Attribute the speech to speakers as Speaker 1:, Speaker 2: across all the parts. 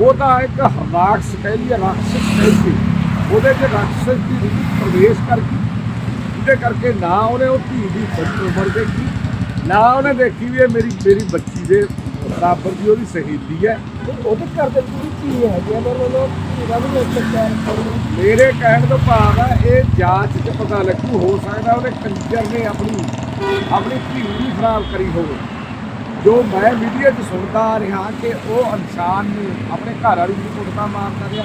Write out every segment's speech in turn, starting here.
Speaker 1: ਉਹ ਤਾਂ ਇੱਕ ਰਾਖਸ਼ ਕਹਿ ਲਈਏ ਰਾਖਸ਼ ਕਹਿ ਉਹਦੇ ਚ ਰਾਖਸ਼ ਦੀ ਰੂਹ ਪ੍ਰਵੇਸ਼ ਕਰ ਗਈ ਜਿਹਦੇ ਕਰਕੇ ਨਾ ਉਹਨੇ ਉਹ ਧੀ ਦੀ ਸਹੀ ਉਮਰ ਦੇਖੀ ਨਾ ਉਹਨੇ ਦੇਖੀ ਵੀ ਇਹ ਮੇਰੀ ਮੇਰੀ ਬੱਚੀ ਦੇ ਬਰਾਬਰ ਦੀ ਉਹਦੀ ਸਹੇਲੀ ਹੈ।
Speaker 2: ਉਹਦੇ ਘਰ ਦੇ ਪੂਰੀ ਧੀ ਹੈਗੀ ਆ ਪਰ ਉਹਨੂੰ ਧੀਰਾ ਵੀ ਨਹੀਂ। ਚੱਕਿਆ
Speaker 1: ਮੇਰੇ ਕਹਿਣ ਤੋਂ ਭਾਵ ਹੈ ਇਹ ਜਾਂਚ 'ਚ ਪਤਾ ਲੱਗੂ ਹੋ ਸਕਦਾ ਉਹਦੇ ਕੰਜਰ ਨੇ ਆਪਣੀ ਆਪਣੀ ਧੀ ਵੀ ਖਰਾਬ ਕਰੀ ਹੋਵੇ। ਜੋ ਮੈਂ ਮੀਡੀਆ 'ਚ ਸੁਣਦਾ ਆ ਰਿਹਾ ਕਿ ਉਹ ਇਨਸਾਨ ਨੂੰ ਆਪਣੇ ਘਰ ਵਾਲੀ ਨੂੰ ਕੁੱਟਦਾ, ਮਾਰਦਾ ਰਿਹਾ।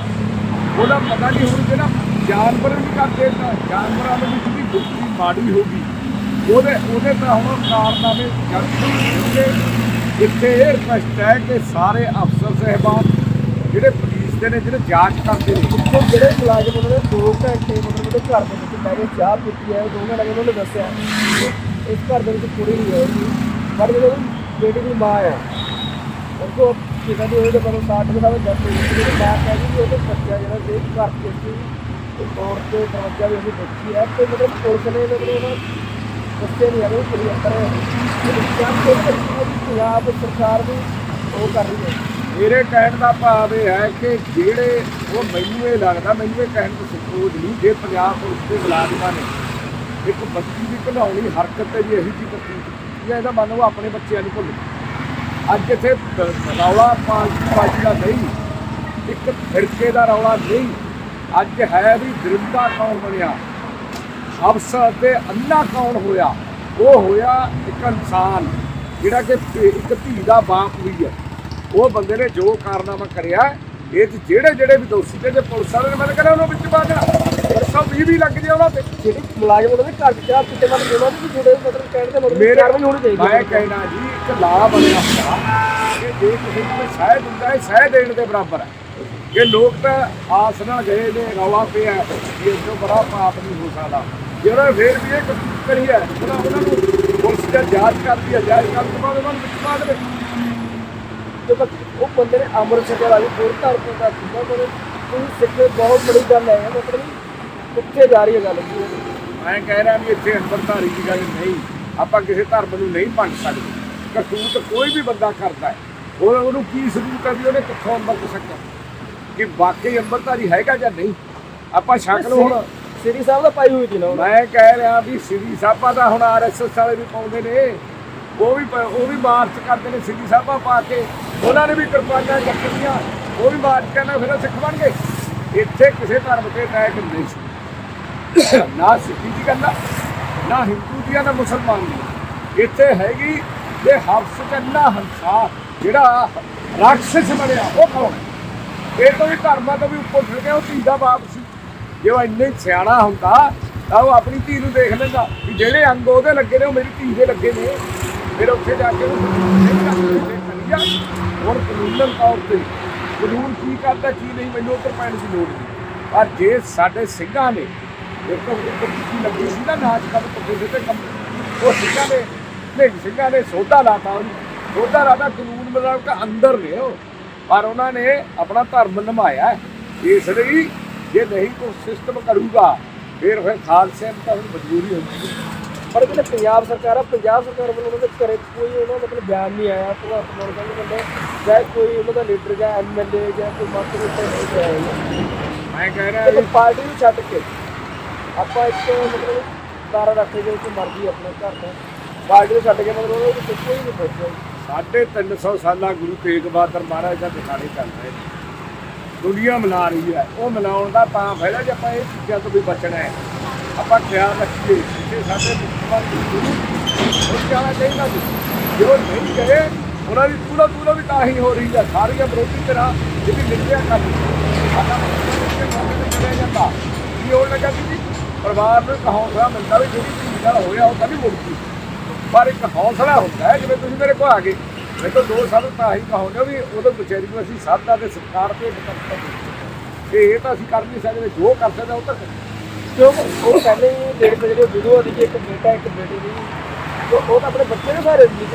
Speaker 1: ਉਹਦਾ ਪਤਾ ਨਹੀਂ ਹੁਣ ਜਿਹੜਾ ਜਾਨਵਰ ਵੀ ਕਰਦੇ ਤਾਂ ਜਾਨਵਰਾਂ ਦੇ ਵਿੱਚ ਵੀ ਗੁੱਸੀ ਮਾੜੀ ਹੋ ਗਈ। ਉਹਦੇ ਉਹਦੇ ਤਾਂ ਹੁਣ ਕਾਰਨਾਮੇ ਜਲਦੀ ਇੱਥੇ ਇਹ ਰਿਕਵੈਸਟ ਹੈ ਕਿ ਸਾਰੇ ਅਫਸਰ ਸਹਿਬਾਨ ਜਿਹੜੇ ਪੁਲਿਸ ਦੇ ਨੇ, ਜਿਹੜੇ ਜਾਂਚ ਕਰਦੇ ਨੇ
Speaker 2: ਤੇ ਜਿਹੜੇ ਮੁਲਾਜ਼ਮ ਉਹਨਾਂ ਨੇ 2 ਘੰਟੇ ਮਤਲਬ ਉਹਦੇ ਘਰ ਦੇ ਵਿੱਚ ਬਹਿ ਕੇ ਚਾਹ ਪੀਤੀ ਹੈ 2 ਘੰਟੇ ਉਹਨਾਂ ਨੇ ਦੱਸਿਆ। ਇਸ ਘਰ ਦੇ ਵਿੱਚ ਕੁੜੀ ਨਹੀਂ ਹੋਏਗੀ ਪਰ ਜਦੋਂ ਬੇਟੀ ਦੀ ਮਾਂ ਆ ਉਹ ਕਿਹਦਾ ਦੀ ਉਹਦੇ ਕੋਲ 60 ਦਾ ਜੱਟ ਜਿਹੜੀ ਮਾਂ ਕਹਿੰਦੀ ਕਿ ਉਹਦੇ ਬੱਚਾ ਜਿਹੜਾ ਦੇ ਘਰ ਦੇ ਸੀ ਤੇ ਤੋੜ ਕੇ ਦਰਵਾਜ਼ਾ ਵੀ ਉਹਦੀ ਬੱਚੀ ਹੈ, ਤੇ ਮਤਲਬ ਪੁਲਿਸ ਨੇ ਮਤਲਬ ਉਹਨਾਂ ਦੱਸੇ ਨਹੀਂ ਆਵੇ ਕੁੜੀ ਅੰਦਰ ਹੈ। ਪੰਜਾਬ ਸਰਕਾਰ ਵੀ ਉਹ ਕਰ ਰਹੀ ਹੈ।
Speaker 1: ਮੇਰੇ ਕਹਿਣ ਦਾ ਭਾਵ ਇਹ ਹੈ ਕਿ ਜਿਹੜੇ ਉਹ ਮੈਨੂੰ ਇਹ ਲੱਗਦਾ, ਮੈਨੂੰ ਇਹ ਕਹਿਣ ਤੋਂ ਸੰਕੋਚ ਨਹੀਂ ਜੇ ਪੰਜਾਬ ਪੁਲਿਸ ਦੇ ਮੁਲਾਜ਼ਮਾਂ ਨੇ ਇੱਕ ਬੱਚੀ ਦੀ ਘਲਾਉਣੀ ਹਰਕਤ ਤੇ ਵੀ ਇਹੀ ਜਿਹੀ ਕਰਤੀ ਜਾਂ ਇਹਦਾ ਮੰਨ ਉਹ ਆਪਣੇ ਬੱਚਿਆਂ ਨੂੰ ਭੁੱਲ ਅੱਜ ਇੱਥੇ ਦ- ਰੌਲਾ ਪਾਜੀ ਦਾ ਨਹੀਂ ਇੱਕ ਫਿਰਕੇ ਦਾ ਰੌਲਾ ਨਹੀਂ ਅੱਜ ਹੈ ਵੀ ਦਰਿੰਦਾ ਕੌਣ ਬਣਿਆ? ਅਫਸਰ ਤੇ ਅੰਨਾ ਕੌਣ ਹੋਇਆ? ਉਹ ਹੋਇਆ ਇੱਕ ਇਨਸਾਨ, ਜਿਹੜਾ ਕਿ ਇੱਕ ਧੀ ਦਾ ਬਾਪ ਵੀ ਹੈ। ਉਹ ਬੰਦੇ ਨੇ ਜੋ ਕਾਰਨਾਮਾ ਕਰਿਆ, ਇਹ ਜਿਹੜੇ ਜਿਹੜੇ ਵੀ ਦੋਸ਼ੀ ਤੇ ਜੇ ਪੁਲਿਸ ਵਾਲੇ ਨੇ, ਮੈਂ ਕਹਿੰਦਾ ਉਹਨੂੰ ਵਿੱਚ ਪਾ ਦੇਣਾ। ਸਭ ਵੀ ਵੀ ਲੱਗ ਜੇ ਉਹਨਾਂ ਤੇ।
Speaker 2: ਜਿਹੜੀ ਮੁਲਾਜ਼ਮ ਉਹਨਾਂ ਦੇ ਘਰ ਚ ਚਾਹ ਪੀਤੇ ਮਤਲਬ ਉਹਨਾਂ ਦੀ ਵੀ ਜੁੜੇ ਮਤਲਬ ਕਹਿਣ ਦਾ ਮਤਲਬ
Speaker 1: ਮੇਰੇ
Speaker 2: ਕਾਰਵਾਈ ਹੋਣੀ ਚਾਹੀਦੀ
Speaker 1: ਮੈਂ ਕਹਿਣਾ ਜੀ ਇੱਕ ਲਾ ਬਣਿਆ ਹੁੰਦਾ ਕਿ ਜੇ ਕਿਸੇ ਨੂੰ ਕੋਈ ਸਹਿ ਦਿੰਦਾ ਹੈ ਸਹਿ ਦੇਣ ਦੇ ਬਰਾਬਰ ਹੈ। ਕਿ ਲੋਕ ਤਾਂ ਆਸ ਨਾਲ ਗਏ ਨੇ ਰੌਲਾ ਪਿਆ ਹੈ ਕਿ ਇਸ ਤੋਂ ਬੜਾ ਪਾਪ ਨਹੀਂ ਹੋ ਸਕਦਾ। ਜਿਹੜਾ ਫੇਰ ਵੀ ਇਹ ਕਰਤੂਤ ਕਰੀ ਹੈ ਉਹਨਾਂ ਉਹਨਾਂ ਨੂੰ ਪੁਲਿਸ ਦਾ ਜਾਂਚ ਕਰਦੀ ਹੈ ਜਾਂਚ ਕਰਨ ਤੋਂ ਬਾਅਦ ਉਹਨਾਂ ਨੂੰ
Speaker 2: ਉਹ ਬੰਦੇ ਨੇ ਅਮਰ ਛਕੇ ਵਾਲੀ ਹੋਰ ਧਰ ਤੋਂ ਦਾ ਸੀਗਾ ਪਰ ਕੋਈ ਸਿੱਖੇ ਬਹੁਤ ਬੜੀ ਗੱਲ ਹੈ ਮਤਲਬ ਕਿੱਥੇ ਜਾ ਰਹੀ ਹੈ ਗੱਲ? ਜੀ
Speaker 1: ਮੈਂ ਕਹਿ ਰਿਹਾ ਵੀ ਇੱਥੇ ਅੰਮ੍ਰਿਤਧਾਰੀ ਦੀ ਗੱਲ ਨਹੀਂ। ਆਪਾਂ ਕਿਸੇ ਧਰਮ ਨੂੰ ਨਹੀਂ ਭੰਡ ਸਕਦੇ। ਕਰਤੂਤ ਕੋਈ ਵੀ ਬੰਦਾ ਕਰਦਾ ਹੈ। ਉਹ ਉਹਨੂੰ ਕੀ ਸਬੂਤ ਹੈ ਵੀ ਉਹਨੇ ਕਿੱਥੋਂ ਅੰਮ੍ਰਿਤ ਛਕਿਆ? ਕਿ ਵਾਕਈ ਅੰਮ੍ਰਿਤਧਾਰੀ ਹੈਗਾ ਜਾਂ ਨਹੀਂ? ਆਪਾਂ ਛਕ ਲਓ ਹੁਣ।
Speaker 2: ਸ੍ਰੀ ਸਾਹਿਬ ਦਾ ਪਾਈ ਹੋਈ ਸੀ ਨਾ
Speaker 1: ਮੈਂ ਕਹਿ ਰਿਹਾ ਵੀ ਸਿੱਧੀ ਸਾਹਿਬਾ ਦਾ ਹੁਣ ਆਰਐਸਐਸ ਵਾਲੇ ਵੀ ਪਾਉਂਦੇ ਨੇ। ਉਹ ਵੀ ਉਹ ਵੀ ਮਾਰਚ ਕਰਦੇ ਨੇ ਸਿੱਧੀ ਸਾਹਿਬਾ ਪਾ ਕੇ। ਉਹਨਾਂ ਨੇ ਵੀ ਕਿਰਪਾਨਾਂ ਚੱਕੀਆਂ ਉਹ ਵੀ ਮਾਰਚ ਕਰਨਾ ਫਿਰ ਸਿੱਖ ਬਣ ਗਏ। ਇੱਥੇ ਕਿਸੇ ਧਰਮ ਤੇ ਅਟੈਕ ਨਹੀਂ ਸੀ। ਨਾ ਸਿੱਖੀ ਦੀ ਗੱਲ ਆ, ਨਾ ਹਿੰਦੂ ਦੀ ਆ, ਨਾ ਮੁਸਲਮਾਨ ਦੀ ਇੱਥੇ ਹੈਗੀ ਇਹ ਹਫਸ ਕੰਨਾ ਹੰਸਾ ਜਿਹੜਾ ਰਾਖਸ਼ ਬਣਿਆ ਉਹ ਕੌਣ? ਇਹ ਤੋਂ ਵੀ ਧਰਮਾਂ ਤੋਂ ਵੀ ਉੱਪਰ ਉੱਠ ਗਿਆ ਉਹ ਧੀ ਦਾ ਬਾਪ ਸੀ। ਜੇ ਉਹ ਇੰਨੇ ਸਿਆਣਾ ਹੁੰਦਾ ਤਾਂ ਉਹ ਆਪਣੀ ਧੀ ਨੂੰ ਦੇਖ ਲੈਂਦਾ ਵੀ ਜਿਹੜੇ ਅੰਗ ਉਹਦੇ ਲੱਗੇ ਨੇ ਉਹ ਮੇਰੀ ਧੀ ਦੇ ਲੱਗੇ ਨੇ। ਫਿਰ ਉੱਥੇ ਜਾ ਕੇ ਉਹ ਹੁਣ ਕਾਨੂੰਨ ਤੌਰ ਤੇ ਕਾਨੂੰਨ ਕੀ ਕਰਦਾ ਕੀ ਨਹੀਂ ਮੈਨੂੰ ਉੱਧਰ ਪੈਣ ਦੀ ਲੋੜ ਨਹੀਂ। ਪਰ ਜੇ ਸਾਡੇ ਸਿੰਘਾਂ ਨੇ ਦੇਖੋ ਇੱਕ ਕੀ ਲੱਗੀ ਸੀ ਨਾ ਨਾਚ ਕਰ ਪੱਕੇ ਤੇ ਕੰਮ ਉਹ ਸਿੰਘਾਂ ਨੇ ਨਹੀਂ ਸਿੰਘਾਂ ਨੇ ਸੋਧਾ ਲਾਤਾ ਉਹਨੂੰ। ਸੋਧਾ ਲਾਤਾ ਕਾਨੂੰਨ ਮੁਤਾਬਕ ਅੰਦਰ ਨੇ ਉਹ। ਪਰ ਉਹਨਾਂ ਨੇ ਆਪਣਾ ਧਰਮ ਨਿਭਾਇਆ। ਇਸ ਲਈ ਜੇ ਨਹੀਂ ਕੋਈ ਸਿਸਟਮ ਕਰੂਗਾ ਫਿਰ ਫਿਰ ਖਾਲਸੇ ਨੂੰ ਤਾਂ ਮਜਬੂਰੀ ਹੁੰਦੀ ਹੈ
Speaker 2: ਪਰ ਜਿਹੜੇ ਪੰਜਾਬ ਸਰਕਾਰ ਆ ਪੰਜਾਬ ਸਰਕਾਰ ਵੱਲੋਂ ਉਹਨਾਂ ਦੇ ਘਰੇ ਕੋਈ ਉਹਨਾਂ ਦਾ ਮਤਲਬ ਬਿਆਨ ਨਹੀਂ ਆਇਆ। ਭਗਵੰਤ ਮਾਨ ਕਹਿੰਦੇ ਬੰਦੇ ਚਾਹੇ ਕੋਈ ਉਹਨਾਂ ਦਾ ਲੀਡਰ ਜਾਂ ਐਮਐਲਏ ਜਾਂ ਕੋਈ ਮੰਤਰੀ ਉੱਤੇ ਨਹੀਂ
Speaker 1: ਮੈਂ ਕਹਿ ਰਿਹਾ
Speaker 2: ਪਾਰਟੀ ਨੂੰ ਛੱਡ ਕੇ ਆਪਾਂ ਇੱਕ ਮਤਲਬ ਦਾਰਾ ਰੱਖੇ ਜੋ ਕਿ ਮਰਜ਼ੀ ਆਪਣੇ ਘਰ ਤੋਂ ਪਾਰਟੀ ਨੂੰ ਛੱਡ ਕੇ ਮਤਲਬ ਉਹਦੇ ਵਿੱਚ ਕੋਈ ਨਹੀਂ ਬਚਿਆ
Speaker 1: ਸਾਢੇ 300 ਸਾਲਾ ਗੁਰੂ ਤੇਗ ਬਹਾਦਰ ਮਹਾਰਾਜ ਦਾ ਦਿਖਾਣੇ ਚੱਲ ਰਹੇ ਨੇ। ਦੁਨੀਆ ਮਨਾ ਰਹੀ ਹੈ। ਉਹ ਮਨਾਉਣ ਦਾ ਤਾਂ ਫਾਇਦਾ ਜੇ ਆਪਾਂ ਇਹ ਚੀਜ਼ਾਂ ਤੋਂ ਵੀ ਬਚਣਾ ਹੈ। ਆਪਾਂ ਖਿਆਲ ਰੱਖੀਏ ਕਿ ਸਾਡੇ ਮੁਸਲਮਾਨ ਗੁਰੂ ਉਹ ਕਹਿਣਾ ਚਾਹੀਦਾ ਸੀ। ਉਹ ਨਹੀਂ ਕਰੇ ਉਹਨਾਂ ਦੀ ਪੂਰਾ ਪੂਰਾ ਵੀ ਤਾਂ ਹੀ ਹੋ ਰਹੀ ਹੈ। ਸਾਰੀਆਂ ਵਿਰੋਧੀ ਧਿਰਾਂ ਜਿਹੜੀ ਨਿੰਦਿਆ ਕਰਨੀ ਸਾਡਾ ਕਰਿਆ ਜਾਂਦਾ? ਕੀ ਹੋਣ ਲੱਗਾ ਸੀ ਜੀ? ਪਰਿਵਾਰ ਨੂੰ ਇੱਕ ਹੌਸਲਾ ਮਿਲਦਾ ਵੀ ਜਿਹੜੀ ਧੀ ਨਾਲ ਹੋਇਆ ਉਹ ਤਾਂ ਨਹੀਂ ਮੁੜਦੀ। ਪਰ ਇੱਕ ਹੌਸਲਾ ਹੁੰਦਾ ਹੈ ਜਿਵੇਂ ਤੁਸੀਂ ਮੇਰੇ ਕੋਲ ਆ ਗਏ। ਮੇਰੇ ਕੋਲ ਦੋ ਸਾਲ ਤਾਂ ਹੀ ਕਹੋਗੇ ਵੀ ਉਦੋਂ ਵਿਚਾਰੀ ਨੂੰ ਅਸੀਂ ਸਾਧਾ ਤੇ ਸਤਿਕਾਰ ਤੇ ਬਤਕਤਾ ਇਹ ਤਾਂ ਅਸੀਂ ਕਰ ਨਹੀਂ ਸਕਦੇ ਜੋ ਕਰ ਸਕਦੇ ਉਹ ਤਾਂ।
Speaker 2: ਕਿਉਂਕਿ ਉਹ ਪਹਿਲੇ ਹੀ ਵਜੇ ਜਿਹੜੇ ਵੀਡੀਓ ਦੀ ਇੱਕ ਬੇਟਾ ਇੱਕ ਬੇਟੀ ਦੀ ਉਹ ਤਾਂ ਆਪਣੇ ਬੱਚੇ ਨੂੰ ਸਾਰੇ ਜੀ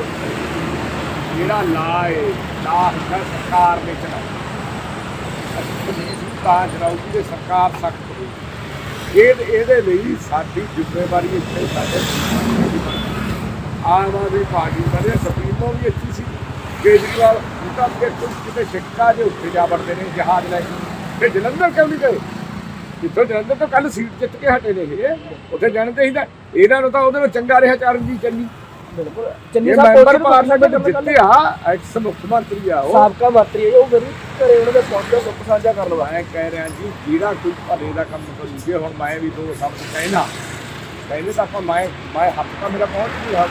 Speaker 1: ਜਿਹੜਾ ਲਾ ਹੈ ਲਾ ਸਰਕਾਰ ਨੇ ਚਲਾਇਆ ਪੁਲਿਸ ਨੂੰ ਤਾਂ ਚਲਾਉਗੀ ਤੇ ਸਰਕਾਰ ਸਖਤ ਇਹ ਇਹਦੇ ਲਈ ਸਾਡੀ ਜ਼ਿੰਮੇਵਾਰੀ ਇੱਥੇ ਸਾਡੇ ਆਮ ਆਦਮੀ ਪਾਰਟੀ ਬਣੇ ਸੁਪਰੀਮੋ ਵੀ ਅੱਛੀ ਸੀ। ਕੇਜਰੀਵਾਲ ਉਹਦਾ ਅੱਗੇ ਕੋਈ ਕਿਤੇ ਸਿੱਕਾ ਜੇ ਉੱਥੇ ਜਾ ਵੜਦੇ ਨੇ, ਜਹਾਜ਼ ਲੈ ਕੇ। ਫਿਰ ਜਲੰਧਰ ਕਿਉਂ ਨਹੀਂ ਗਏ? ਜਿੱਥੋਂ ਜਲੰਧਰ ਤੋਂ ਕੱਲ ਸੀਟ ਜਿੱਤ ਕੇ ਹਟੇ ਨੇ ਇਹ, ਉੱਥੇ ਜਾਣ ਚਾਹੀਦਾ ਇਹਨਾਂ ਨੂੰ ਤਾਂ ਉਹਦੇ ਨਾਲ ਚੰਗਾ ਰਿਹਾ, ਚਰਨਜੀਤ ਚੰਨੀ।
Speaker 2: ਬਿਲਕੁਲ ਚੰਨੀ
Speaker 1: ਇਹ
Speaker 2: ਸਾਹਿਬ
Speaker 1: ਮੈਂਬਰ
Speaker 2: ਪੁਲਿਸ ਪਾਰਲੀਮੈਂਟ
Speaker 1: ਪਾਰਲੀਮੈਂਟ ਜਿੱਤਿਆ ਐਕਸ ਮੁੱਖ ਮੰਤਰੀ ਆ ਉਹ
Speaker 2: ਸਾਬਕਾ ਮੰਤਰੀ ਹੈ ਉਹ ਮੇਰੀ ਘਰੇ ਉਹਨਾਂ ਦੇ ਪਹੁੰਚਿਆ ਸੁੱਖ ਸਾਂਝਾ ਕਰਨ ਵਾਸਤੇ
Speaker 1: ਮੈਂ ਕਹਿ ਰਿਹਾ ਜੀ ਜਿਹੜਾ ਕੋਈ ਭਲੇ ਦਾ ਕੰਮ ਕਰੂ ਜੇ ਹੁਣ ਮੈਂ ਵੀ ਦੋ ਸ਼ਬਦ ਕਹਿਣਾ ਕਹਿੰਦੇ ਤਾਂ ਆਪਾਂ ਮੈਂ ਮੈਂ ਹੱਥ ਤਾਂ ਮੇਰਾ ਪਹੁੰਚ ਨਹੀਂ ਹੱਥ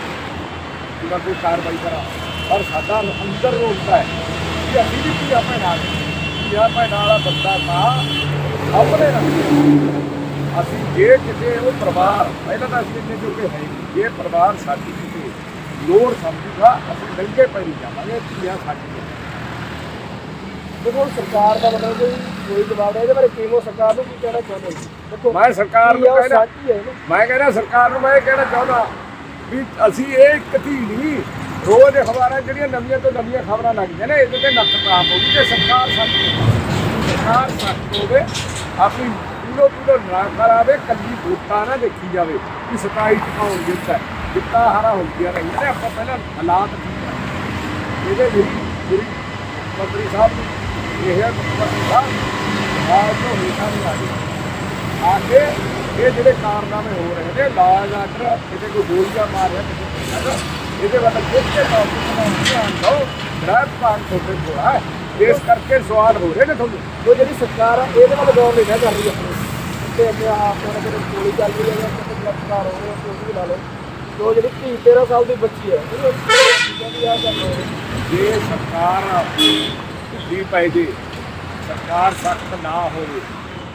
Speaker 1: ਕਿ ਮੈਂ ਕੋਈ ਕਾਰਵਾਈ ਕਰਾਂ ਪਰ ਸਾਡਾ ਅੰਦਰ ਰੋਕਦਾ ਹੈ ਕਿ ਅਸੀਂ ਵੀ ਕੀ ਆਪਣੇ ਨਾਲ ਕੀ ਆਪਣੇ ਨਾਲ ਵਾਲਾ ਬੰਦਾ ਤਾਂ ਆਪਣੇ ਨਾਲ ਅਸੀਂ ਜੇ ਕਿਤੇ ਉਹ ਪਰਿਵਾਰ ਪਹਿਲਾਂ ਤਾਂ ਅਸੀਂ ਇੰਨੇ ਜੋਗੇ ਹੈ ਨਹੀਂ ਜੇ ਪਰਿਵਾਰ ਸਾਡੀ ਕਿਤੇ ਲੋੜ ਸਮਝੂਗਾ ਅਸੀਂ ਲੰਘੇ ਪੈਰੀ ਜਾਵਾਂਗੇ ਧੀਆਂ ਸਾਡੀ
Speaker 2: ਦੇਖੋ ਸਰਕਾਰ ਦਾ ਮਤਲਬ ਕੋਈ ਕੋਈ ਜਵਾਬ ਨਹੀਂ ਇਹਦੇ ਬਾਰੇ ਕੀ ਉਹ ਸਰਕਾਰ ਨੂੰ ਕੀ ਕਹਿਣਾ ਚਾਹੁੰਦੇ ਹੋ? ਦੇਖੋ
Speaker 1: ਮੈਂ ਸਰਕਾਰ ਨੂੰ ਕਹਿਣਾ
Speaker 2: ਸੱਚ ਹੀ ਹੈ
Speaker 1: ਮੈਂ ਕਹਿੰਦਾ ਸਰਕਾਰ ਨੂੰ ਮੈਂ ਇਹ ਕਹਿਣਾ ਚਾਹੁੰਦਾ ਵੀ ਅਸੀਂ ਇਹ ਇੱਕ ਧੀ ਨਹੀਂ ਰੋਜ਼ ਅਖਬਾਰਾਂ ਜਿਹੜੀਆਂ ਨਵੀਆਂ ਤੋਂ ਨਵੀਆਂ ਖਬਰਾਂ ਲੱਗਦੀਆਂ ਨੇ ਇਹਦੇ ਤੇ ਨੱਕ ਪ੍ਰਾਪ ਹੋਊਗੀ। ਤੇ ਸਰਕਾਰ ਸਖਤ ਸਰਕਾਰ ਸਖਤ ਹੋਵੇ ਆਪਣੀ ਪੂਰੋ ਪੂਰੋ ਨਾ ਕਰਾਵੇ ਕੱਲੀ ਵੋਟਾਂ ਨਾ ਦੇਖੀ ਜਾਵੇ ਕਿ 27 ਚ ਕੌਣ ਜਿੱਤਦਾ ਜਿੱਤਾ ਹਾਰਾ ਹੁੰਦੀਆਂ ਰਹੀਆਂ ਨੇ ਆਪਾਂ ਪਹਿਲਾਂ ਹਾਲਾਤ ਠੀਕ ਆ। ਇਹਦੇ ਲਈ ਜਿਹੜੀ ਮੰਤਰੀ ਸਾਹਿਬ ਨੂੰ ਇਹ ਹੈ ਮੰਤਰੀ ਸਾਹਿਬ ਆਜ ਤੋਂ ਹੇਠਾਂ ਨਹੀਂ ਆਈ ਆ ਕੇ ਇਹ ਜਿਹੜੇ ਕਾਰਨਾਮੇ ਹੋ ਰਹੇ ਨੇ ਲਾਜ ਆਰਡਰ ਕਿਤੇ ਕੋਈ ਗੋਲੀਆਂ ਮਾਰ ਰਿਹਾ ਕਿਤੇ ਕੋਈ ਹੈਗਾ, ਇਹਦੇ ਵੱਲ ਕਿੱਥੇ ਤੌਰ ਤੇ ਧਿਆਨ ਦਿਓ। ਡਰਾਈਵ ਪਾਣ ਤੁਹਾਡੇ ਕੋਲ ਹੈ ਇਸ ਕਰਕੇ ਸਵਾਲ ਹੋ ਰਹੇ ਨੇ ਤੁਹਾਨੂੰ।
Speaker 2: ਉਹ ਜਿਹੜੀ ਸਰਕਾਰ ਆ ਇਹਦੇ ਨਾਲ ਗੌਰ ਨਹੀਂ ਨਾ ਕਰ ਰਹੀ ਆਪਣੀ। ਤੇ ਅੱਗੇ ਆਪ ਉਹਨਾਂ ਦੇ ਗੋਲੀ ਚੱਲ ਰਹੀ ਹੈ ਜਾਂ ਕਿਤੇ ਗ੍ਰਿਫਤਾਰ ਹੋ ਰਹੇ ਆ ਕੋਈ ਲਾ ਲਓ। ਜੋ ਜਿਹੜੀ ਧੀ 13 ਸਾਲ ਦੀ ਬੱਚੀ ਹੈ।
Speaker 1: ਜੇ ਸਰਕਾਰ ਢਿੱਲੀ ਪੈ ਜੇ, ਸਰਕਾਰ ਸਖਤ ਨਾ ਹੋਵੇ,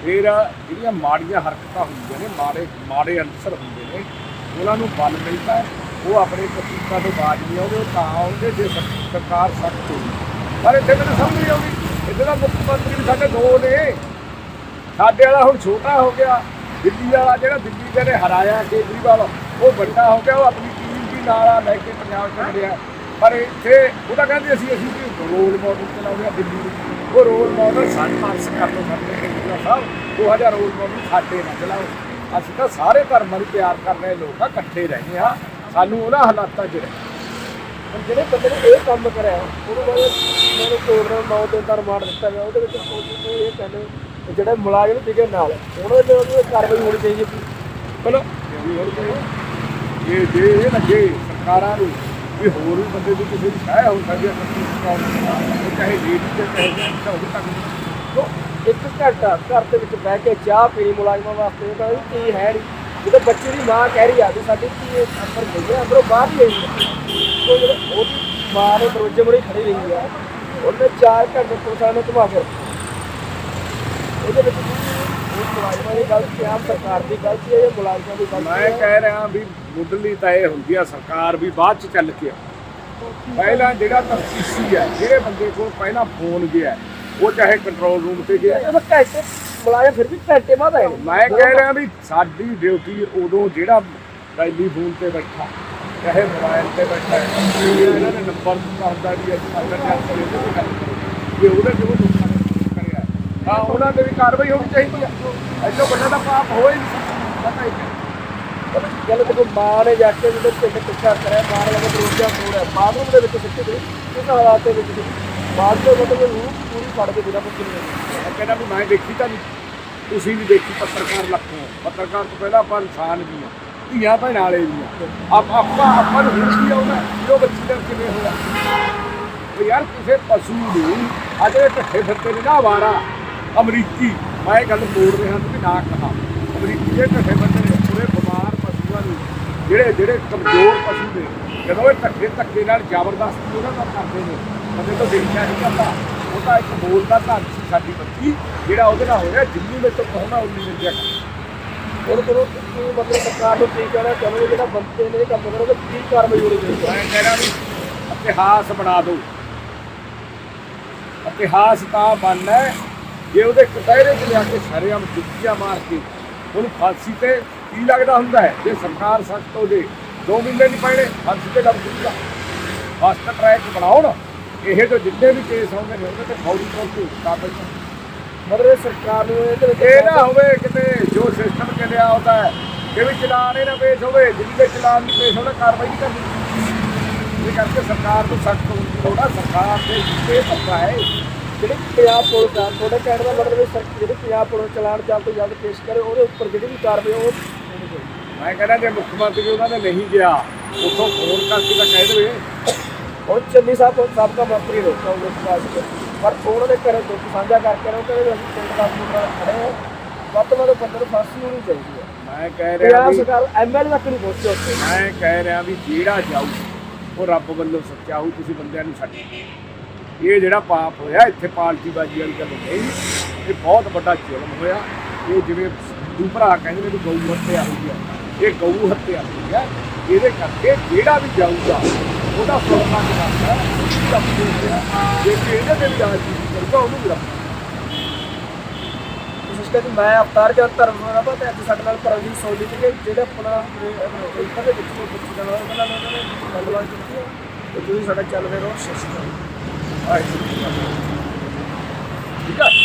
Speaker 1: ਫਿਰ ਜਿਹੜੀਆਂ ਮਾੜੀਆਂ ਹਰਕਤਾਂ ਹੁੰਦੀਆਂ ਨੇ, ਮਾੜੇ ਮਾੜੇ ਅਨਸਰ ਹੁੰਦੇ ਨੇ, ਉਹਨਾਂ ਨੂੰ ਬਲ ਮਿਲਦਾ ਹੈ। ਉਹ ਆਪਣੇ ਕਸੂਤਾਂ ਤੋਂ ਬਾਜ ਨਹੀਂ ਆਉਂਦੇ ਤਾਂ ਆਉਂਦੇ ਜੇ ਸਰਕਾਰ ਸਖਤ ਹੋਵੇ। ਪਰ ਇੱਥੇ ਮੈਨੂੰ ਸਮਝ ਨਹੀਂ ਆਉਂਦੀ। ਇੱਥੇ ਦਾ ਮੁੱਖ ਮੰਤਰੀ ਵੀ ਸਾਡੇ ਦੋ ਨੇ। ਸਾਡੇ ਵਾਲਾ ਹੁਣ ਛੋਟਾ ਹੋ ਗਿਆ। ਦਿੱਲੀ ਵਾਲਾ ਜਿਹੜਾ ਦਿੱਲੀ ਦੇ ਨੇ ਹਰਾਇਆ ਕੇਜਰੀਵਾਲ। ਉਹ ਵੱਡਾ ਹੋ ਗਿਆ, ਉਹ ਆਪਣੀ ਟੀਮ ਵੀ ਨਾਲ ਆ, ਲੈ ਕੇ ਪੰਜਾਬ ਚ ਗਿਆ ਪਰ ਇੱਥੇ ਉਹਦਾ ਕਹਿੰਦੇ ਅਸੀਂ ਅਸੀਂ ਵੀ ਰੋਲ ਮਾਡਲ ਚਲਾਉਂਦੇ ਆ ਦਿੱਲੀ ਨੂੰ ਉਹ ਰੋਲ ਮਾਡਲ ਸਾਨੂੰ ਪਾਸ ਕਰ ਲਓ, ਸਾਡੇ ਸਾਹਿਬ ਉਹ ਹਜ਼ਾਰ ਰੋਲ ਮਾਡਲ ਸਾਡੇ ਨਾ ਚਲਾਓ। ਅਸੀਂ ਤਾਂ ਸਾਰੇ ਧਰਮਾਂ ਨੂੰ ਪਿਆਰ ਕਰਨੇ ਲੋਕ ਆ ਇਕੱਠੇ ਰਹਿੰਦੇ ਆ ਸਾਨੂੰ ਉਹਨਾਂ ਹਾਲਾਤਾਂ 'ਚ ਰਹਿਣਾ
Speaker 2: ਹੁਣ ਜਿਹੜੇ ਬੰਦੇ ਨੇ ਇਹ ਕੰਮ ਕਰਿਆ, ਉਹਨੂੰ ਬਾਰੇ ਮੈਨੂੰ ਕੋਲ ਦਾ ਨੌ ਦਿਨ ਦਾ ਰਿਮਾਂਡ ਦਿੱਤਾ ਗਿਆ, ਉਹਦੇ ਵਿੱਚ ਪੁਲਿਸ ਇਹ ਕਹਿੰਦੇ ਕਿ ਜਿਹੜੇ ਮੁਲਾਜ਼ਮ ਸੀਗੇ ਨਾਲ, ਉਹਨਾਂ ਦੇ ਉਹਦੀ ਕਾਰਵਾਈ ਹੋਣੀ ਚਾਹੀਦੀ ਸੀ
Speaker 1: ਚਲੋ ਇਹ ਜੇ ਇਹ ਲੱਗੇ ਸਰਕਾਰਾਂ ਨੂੰ ਵੀ ਹੋਰ ਵੀ ਬੰਦੇ ਦੀ ਕਿਸੇ ਦੀ ਸਹਾਇ ਹੋ ਸਕਦੀ ਹੈ ਸੱਚੀ ਸਰਕਾਰ ਚਾਹੇ ਲੇਡੀ ਤੇ ਚਾਹੇ ਜੈਂਟਸ ਤੱਕ।
Speaker 2: ਤੋ ਇੱਕ ਘੰਟਾ ਘਰ ਦੇ ਵਿੱਚ ਬਹਿ ਕੇ ਚਾਹ ਪੀਣੀ ਮੁਲਾਜ਼ਮਾਂ ਵਾਸਤੇ ਉਹ ਕੀ ਹੈ ਨਹੀਂ। ਜਦੋਂ ਬੱਚੇ ਦੀ ਮਾਂ ਕਹਿ ਰਹੀ ਆ ਵੀ ਸਾਡੀ ਧੀ ਅੰਦਰ ਗਈ ਹੈ ਅੰਦਰੋਂ ਬਾਹਰ ਹੀ ਆਈ। ਹੈ ਜਦੋਂ ਉਹਦੀ ਮਾਂ ਨੇ ਦਰਵਾਜ਼ੇ ਮੁਰੇ ਖੜੀ ਰਹੀ ਆ, ਉਹਨੇ ਚਾਰ ਘੰਟੇ ਪੁਲਿਸ ਵਾਲਿਆਂ ਨੂੰ ਘੁਮਾ ਕੇ ਰੱਖਿਆ। ਵਿੱਚ ਮੁਲਾਜ਼ਮਾਂ ਦੀ ਗਲਤੀ ਆ ਸਰਕਾਰ ਦੀ ਗਲਤੀ ਹੈ ਜਾਂ ਮੁਲਾਜ਼ਮਾਂ ਦੀ ਗਲਤੀ
Speaker 1: ਮੈਂ
Speaker 2: ਹੈ
Speaker 1: ਕਹਿ ਰਿਹਾ ਵੀ ਮੁੱਢਲੀ ਤਾਂ ਇਹ ਹੁੰਦੀ ਆ ਸਰਕਾਰ ਵੀ ਬਾਅਦ ਚ ਚੱਲ ਕੇ। ਪਹਿਲਾਂ ਜਿਹੜਾ ਤਫਤੀਸ਼ੀ ਹੈ ਜਿਹੜੇ ਬੰਦੇ ਕੋਲ ਪਹਿਲਾਂ ਫੋਨ ਗਿਆ ਉਹ ਚਾਹੇ ਕੰਟਰੋਲ ਰੂਮ ਤੇ ਗਿਆ
Speaker 2: ਇਹ ਤਾਂ ਘੰਟੇ ਮੁਲਾਜ਼ਮ ਫਿਰ ਵੀ ਘੰਟੇ ਬਾਅਦ ਆਏ ਨੇ।
Speaker 1: ਮੈਂ ਕਹਿ ਰਿਹਾ ਵੀ ਸਾਡੀ ਡਿਊਟੀ ਉਦੋਂ ਜਿਹੜਾ ਟੈਲੀਫੋਨ ਤੇ ਬੈਠਾ ਚਾਹੇ ਮੋਬਾਈਲ ਤੇ ਬੈਠਾ ਹੈ, ਇਹਨਾਂ ਨੇ ਨੰਬਰ ਦਿੱਤਾ ਹੁੰਦਾ ਵੀ ਅੱਜ ਅਗਰ ਜਾਂਦੇ ਨੇ ਤੇ ਗੱਲ ਕਰੋ ਜੇ ਉਹਦੇ ਨੇ ਕਰਿਆ ਉਹਨਾਂ ਤੇ ਵੀ ਕਾਰਵਾਈ ਹੋਣੀ ਚਾਹੀਦੀ ਹੈ ਐਸੋ ਬੰਦਾ ਦਾ ਪਾਪ ਹੋਏ ਨਹੀਂ।
Speaker 2: ਗੱਲ ਦੇਖੋ ਮਾਂ ਨੇ ਜਾ ਕੇ ਜਦੋਂ ਪਿੰਡ ਪਿੱਛਾ ਕਰਿਆ, ਮਾਂ ਨੇ ਲਗਾ ਰੋਜਾ ਪੂਰਾ ਬਾਥਰੂਮ ਦੇ ਵਿੱਚ ਸਿੱਟੇ ਗਏ ਕਿਸ ਹਾਲਾਤ ਦੇ ਵਿੱਚ ਬਾਅਦ ਤੋਂ ਮਤਲਬ ਰੂਹ ਪੂਰੀ ਫੜ ਕੇ ਬਿਨਾ ਪੁੱਛੇ ਨਹੀਂ
Speaker 1: ਮੈਂ ਕਹਿੰਦਾ ਵੀ ਮੈਂ ਦੇਖੀ ਤਾਂ ਨਹੀਂ। ਤੁਸੀਂ ਵੀ ਦੇਖੀ ਪੱਤਰਕਾਰ ਲੱਖੋਂ। ਪੱਤਰਕਾਰ ਤੋਂ ਪਹਿਲਾਂ ਆਪਾਂ ਇਨਸਾਨ ਵੀ ਆ। ਧੀਆਂ ਭੈਣਾਂ ਵਾਲੇ ਵੀ ਆ। ਆਪ ਆਪਾਂ ਆਪਾਂ ਨੂੰ ਹੁਣ ਕੀ ਆਉਣਾ ਜੋ ਬੱਚੀ ਦਾ ਕਿਵੇਂ ਹੋਇਆ? ਯਾਰ ਕਿਸੇ ਪਸ਼ੂ ਨੂੰ ਅਜੇ ਇਹ ਢੱਠੇ ਫਿਰਦੇ ਨੇ ਨਾ ਆਵਾਰਾ। ਅਮਰੀਕੀ, ਮੈਂ ਇਹ ਗੱਲ ਮੋੜ ਰਿਹਾ ਵੀ ਨਾ ਕਹਾ। ਅਮਰੀਕੀ ਦੇ ਢੱਠੇ ਫਿਰਦੇ ਨੇ ਪੂਰੇ ਬਿਮਾਰ ਪਸ਼ੂਆਂ ਨੂੰ, ਜਿਹੜੇ ਜਿਹੜੇ ਕਮਜ਼ੋਰ ਪਸ਼ੂ ਨੇ, ਜਦੋਂ ਇਹ ਧੱਕੇ ਧੱਕੇ ਨਾਲ ਜ਼ਬਰਦਸਤੀ ਉਹਨਾਂ ਦਾ ਕਰਦੇ ਨੇ ਕਦੇ ਤਾਂ ਦੇਖਿਆ ਨਹੀਂ ਜਾਂਦਾ। ਉਹ ਤਾਂ ਇੱਕ ਬੋਲ ਦਾ ਧੰਨ ਸੀ ਸਾਡੀ ਬੱਚੀ, ਜਿਹੜਾ ਉਹਦੇ ਨਾਲ ਹੋਇਆ ਜਿੰਨੀ ਮੇਰੇ ਤੋਂ ਕਹੋਣਾ ਉਨੀ ਮਿਲ ਜਾਏਗਾ
Speaker 2: ਹੁਣ ਕਰੋ ਕੀ ਮਤਲਬ ਸਰਕਾਰ ਨੂੰ ਕੀ ਕਹਿਣਾ ਚਾਹੁੰਦੇ ਜਿਹੜਾ ਬੰਦੇ ਨੇ ਕੰਮ ਕਰੋ ਤਾਂ ਕੀ ਕਾਰਵਾਈ ਹੋਣੀ ਚਾਹੀਦੀ ਹੈ?
Speaker 1: ਮੈਂ ਵੀ ਇਤਿਹਾਸ ਬਣਾ ਦਿਓ। ਇਤਿਹਾਸ ਤਾਂ ਬਣਨਾ ਜੇ ਉਹਦੇ ਕਟਹਿਰੇ 'ਚ ਲਿਆ ਕੇ ਸ਼ਰੇਆਮ ਜੁੱਤੀਆਂ ਮਾਰ ਕੇ ਉਹਨੂੰ ਫਾਂਸੀ ਤੇ ਕੀ ਲੱਗਦਾ ਹੁੰਦਾ ਹੈ? ਜੇ ਸਰਕਾਰ ਸਖਤ ਹੋ ਜੇ ਦੋ ਮਹੀਨੇ ਨਹੀਂ ਪੈਣੇ ਫਾਂਸੀ ਤੇ ਲੱਗ ਜੂਗਾ। ਫਾਸਟ ਟਰੈਕ ਬਣਾਓ ਨਾ ਇਹ ਜੋ ਜਿੰਨੇ ਵੀ ਕੇਸ ਆਉਂਦੇ ਨੇ ਉਹਦੇ ਤੇ ਫੌਰੀ ਤੌਰ ਤੇ ਕਾਬਲ
Speaker 2: ਮਤਲਬ ਇਹ ਸਰਕਾਰ ਨੂੰ ਇਹਦੇ ਵਿੱਚ
Speaker 1: ਇਹ ਨਾ ਹੋਵੇ ਕਿਤੇ ਜੋ ਸਿਸਟਮ ਚੱਲਿਆ ਹੁੰਦਾ ਹੈ ਕਿ ਵੀ ਚਲਾਨ ਇਹ ਨਾ ਪੇਸ਼ ਹੋਵੇ ਜਿੰਨੇ ਦੇ ਚਲਾਨ ਨਹੀਂ ਪੇਸ਼ ਹੋਣਾ ਕਾਰਵਾਈ ਨਹੀਂ ਕਰਨੀ। ਇਸ ਕਰਕੇ ਸਰਕਾਰ ਨੂੰ ਸਖਤ ਹੋਣ ਦੀ ਲੋੜ ਆ। ਸਰਕਾਰ ਦੇ ਇਹ ਪੱਕਾ ਹੈ
Speaker 2: ਜਿਹੜੀ ਪੰਜਾਬ ਪੁਲਿਸ ਆ ਤੁਹਾਡੇ ਕਹਿਣ ਦਾ ਮਤਲਬ ਹੈ ਸਰ ਜਿਹੜੀ ਪੰਜਾਬ ਪੁਲਿਸ ਚਲਾਨ ਜਲਦ ਤੋਂ ਜਲਦ ਪੇਸ਼ ਕਰੇ ਉਹਦੇ ਉੱਪਰ ਜਿਹੜੀ ਵੀ ਕਾਰਵਾਈ ਉਹ
Speaker 1: ਮੈਂ ਕਹਿੰਦਾ ਜੇ ਮੁੱਖ ਮੰਤਰੀ ਉਹਨਾਂ ਨੇ ਨਹੀਂ ਗਿਆ ਉੱਥੋਂ ਫੋਨ ਕਰਕੇ ਤਾਂ ਕਹਿ ਦੇਵੇ।
Speaker 2: ਹੁਣ ਚੰਨੀ ਸਾਹਿਬ ਸਾਬਕਾ ਮੰਤਰੀ ਨੇ ਕਾਂਗਰਸ ਪਾਰਟੀ ਦੇ ਪਰ ਉਹਨਾਂ ਦੇ ਘਰੇ ਦੁੱਖ ਸਾਂਝਾ ਕਰਕੇ ਉਹ ਕਹਿੰਦੇ ਅਸੀਂ ਪਿੰਡ ਦਾ ਪੂਰਾ ਖੜੇ ਹਾਂ। ਵੱਧ ਤੋਂ ਵੱਧ ਬੰਦੇ ਨੂੰ ਫਾਂਸੀ ਹੋਣੀ ਚਾਹੀਦੀ ਹੈ।
Speaker 1: ਮੈਂ ਕਹਿ ਰਿਹਾ ਵੀ
Speaker 2: ਸਰਕਾਰ ਐਮਐਲਏ ਤੱਕ ਨਹੀਂ ਪਹੁੰਚੀ ਉੱਥੇ।
Speaker 1: ਮੈਂ ਕਹਿ ਰਿਹਾ ਵੀ ਜਿਹੜਾ ਜਾਊ ਉਹ ਰੱਬ ਵੱਲੋਂ ਸੱਚਾ ਹੋਊ ਤੁਸੀਂ ਬੰਦਿਆਂ ਨੂੰ ਛੱਡ। ਇਹ ਜਿਹੜਾ ਪਾਪ ਹੋਇਆ, ਇੱਥੇ ਪਾਲਟੀ ਬਾਜੀ ਵਾਲੀ ਗੱਲ ਨਹੀਂ ਇਹ ਬਹੁਤ ਵੱਡਾ ਜ਼ੁਲਮ ਹੋਇਆ। ਇਹ ਜਿਵੇਂ ਹਿੰਦੂ ਭਰਾ ਕਹਿੰਦੇ ਨੇ ਵੀ ਗਊ ਹੱਤਿਆ ਹੋਈ ਹੈ। ਇਹ ਗਊ ਹੱਤਿਆ ਹੋਈ ਹੈ। ਇਹਦੇ ਕਰਕੇ ਜਿਹੜਾ ਵੀ ਜਾਊਗਾ, ਉਹਦਾ ਸੁਰਮਾ ਕਰਦਾ ਜੇ ਕਿ ਇਹਦੇ ਤੇ ਵੀ ਰਾਜਨੀਤੀ ਉਹਨੂੰ ਵੀ ਰੱਬ
Speaker 2: ਮੈਂ ਅਵਤਾਰ ਜਦ ਧਰਮ ਦਾ ਪਤਾ ਅੱਜ ਸਾਡੇ ਨਾਲ ਪਰਮਜੀਤ ਸੋਢੀ ਸੀਗੇ ਜਿਹੜੇ ਆਪਣਾ ਇਹਨਾਂ ਦੇ ਵਿੱਚ ਕੋਈ ਬੱਚੀ ਉਹਨਾਂ ਨੇ ਉਹਨਾਂ ਨੇ ਗੱਲਬਾਤ ਕੀਤੀ ਹੈ। ਤੇ ਤੁਸੀਂ ਸਾਡਾ ਚੱਲ ਰਹੇ ਰਹੋ All
Speaker 1: right. You got it.